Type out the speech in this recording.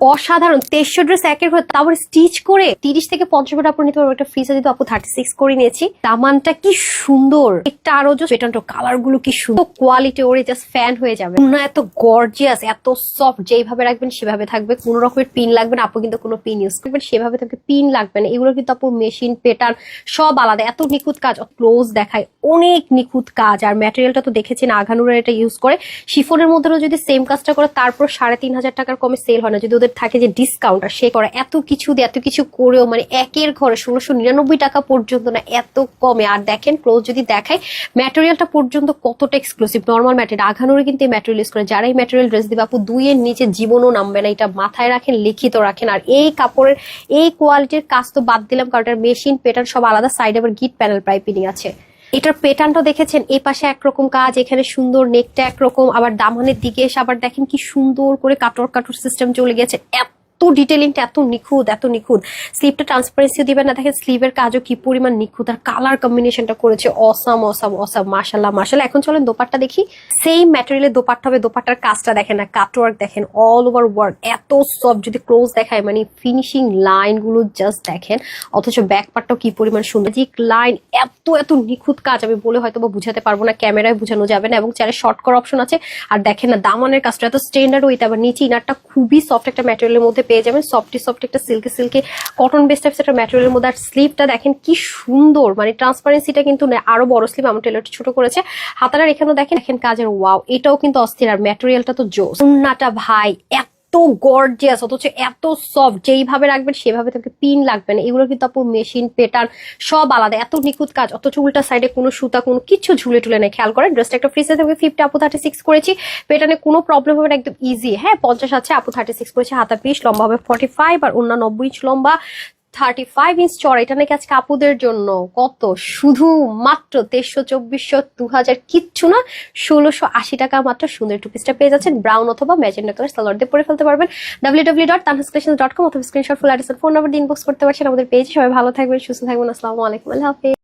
অসাধারণ। তেইশশো ড্রেস একের ঘরে, তারপর স্টিচ করে তিরিশ থেকে পঞ্চাশ মিনিট আপনি নিতে পারবেন। একটা ফ্রিজে যদি আপু থার্টি সিক্স করে নিয়েছি। দামানটা কি সুন্দর। একটা আরও যে পেটান্টো কালারগুলো কি সুন্দর। কোয়ালিটি ওরে জাস্ট ফ্যান হয়ে যাবে। না এত গর্জিয়াস এত সফট যেইভাবে রাখবেন সেভাবে থাকবে। কোনো রকমের পিন লাগবে না। আপু কিন্তু কোনো পিন ইউজ করবেন, সেভাবে থাকবে। পিন লাগবে না। এগুলো কিন্তু আপু মেশিন পেটার্ন সব আলাদা। এত নিখুঁত কাজ। ক্লোজ দেখায় অনেক নিখুঁত কাজ। আর ম্যাটেরিয়ালটা তো দেখেছেন আঘানুরা এটা ইউজ করে। শিফনের মধ্যেও যদি সেম কাজটা করে, তারপর সাড়ে তিন হাজার টাকার কমে সেল হয় না। যদি ওদের থাকে যে ডিসকাউন্ট আর সে করে এত কিছু দিয়ে এত কিছু করেও মানে একের ঘরে ষোলোশো নিরানব্বই টাকা পর্যন্ত না, এত কমে। আর দেখেন ক্লোজ যদি দেখায় ম্যাটেরিয়ালটা পর্যন্ত কতটা এক্সক্লুসিভ নর্মাল ম্যাটেরিয়াল আঘানুরে কিন্তু এই ম্যাটেরিয়াল ইউজ করে। যারা এই ম্যাটেরিয়াল ড্রেস দিবে, আপু, দুইয়ের নিচে জীবনও নামবে না। এটা মাথায় রাখেন, লিখিত রাখেন। আর এই কাপড়ের, এই কোয়ালিটির কাজ তো বাদ দিলাম, কারণ মেশিন পেটার সব আলাদা। সাইড আবার গিট প্যানেল প্রাইপিনিং আছে। এটার প্যাটার্নটা দেখেছেন? এই পাশে একরকম কাজ, এখানে সুন্দর নেকটা একরকম, আবার দামানের দিকে এসে আবার দেখেন কি সুন্দর করে কাটর কাটর সিস্টেম চলে গেছে। এত ডিটেলিংটা এত নিখুঁত এত নিখুঁত। স্লিপটা ট্রান্সপারেন্সি দিবেন না, দেখেন স্লিভের কাজও কি পরিমাণ নিখুঁত আর কালার কম্বিনেশনটা করেছে। অসাম অসাম অসাম মাশাল্লাহ মাশাল্লাহ এখন চলেন দোপাট্টা দেখি। সেম ম্যাটেরিয়ালের দোপাট্টা হবে, দোপাট্টার কাজটা দেখেন না কাটওয়ার্ক দেখেন অল ওভার ওয়ার্ক এত সফট যদি ক্লোজ দেখায় মানে ফিনিশিং লাইনগুলো জাস্ট দেখেন, অথচ ব্যাক পার্টটাও কি পরিমাণ সুন্দর। যে লাইন এত এত নিখুঁত কাজ, আমি বলে হয়তো বা বুঝাতে পারব না, ক্যামেরায় বোঝানো যাবে না, এবং চারে শর্ট করার অপশন আছে, আর দেখেন না, দামানের কাজটা এত স্ট্যান্ডার্ড ওইতে আবার নিচে ইনারটা খুবই সফট একটা ম্যাটেরিয়ালের মধ্যে পেয়ে যাবেন। সফটি সফট একটা silky silky cotton base types একটা ম্যাটেরিয়ালের মধ্যে। আর স্লিপটা দেখেন কি সুন্দর মানে ট্রান্সপারেন্সিটা কিন্তু আরও বড় স্লিপ আমার টেলারটি ছোট করেছে। হাতারার এখানেও দেখেন দেখেন কাজের ওয়াও এটাও কিন্তু অস্থির। আর ম্যাটেরিয়ালটা তো জোস। সুন্নাটা ভাই, এত গর্জিয়াস অথচ এত সফট যেইভাবে রাখবেন সেভাবে তাকে পিন লাগবে না। এগুলো কিন্তু আপু মেশিন পেটার্ন সব আলাদা, এত নিখুঁত কাজ, অথচ উল্টা সাইডে কোনো সুতা, কোনো কিছু ঝুলে টুলে নেই, খেয়াল করেন? ড্রেসটা একটা ফ্রিজে থাকবে ফিফটি আপু থার্টি সিক্স করেছি পেটার্নে কোনো প্রবলেম হবে না, একদম ইজি হ্যাঁ পঞ্চাশ আছে, আপু থার্টি সিক্স করেছি হাতা পিস লম্বা হবে ফর্টি ফাইভ আর অন্য নব্বই ইঞ্চ লম্বা থার্টি ফাইভ ইঞ্চ চড়া এটা নাকি আজকে আপুদের জন্য কত? শুধু মাত্র তেইশশো চব্বিশশো দু হাজার কিচ্ছু না, ষোলোশো আশি টাকা মাত্র সুন্দর টু পিসটা পেয়ে যাচ্ছেন। ব্রাউন অথবা ম্যাজেন্ডা কালার সালোয়ার দিয়ে পরে ফেলতে পারবেন। W W dot dot com অথবা screenshot full address phone number inbox করতে পারছেন আমাদের পেজে সবাই ভালো থাকবেন, সুস্থ থাকবেন, আসসালামু আলাইকুম, আল্লাহ হাফিজ।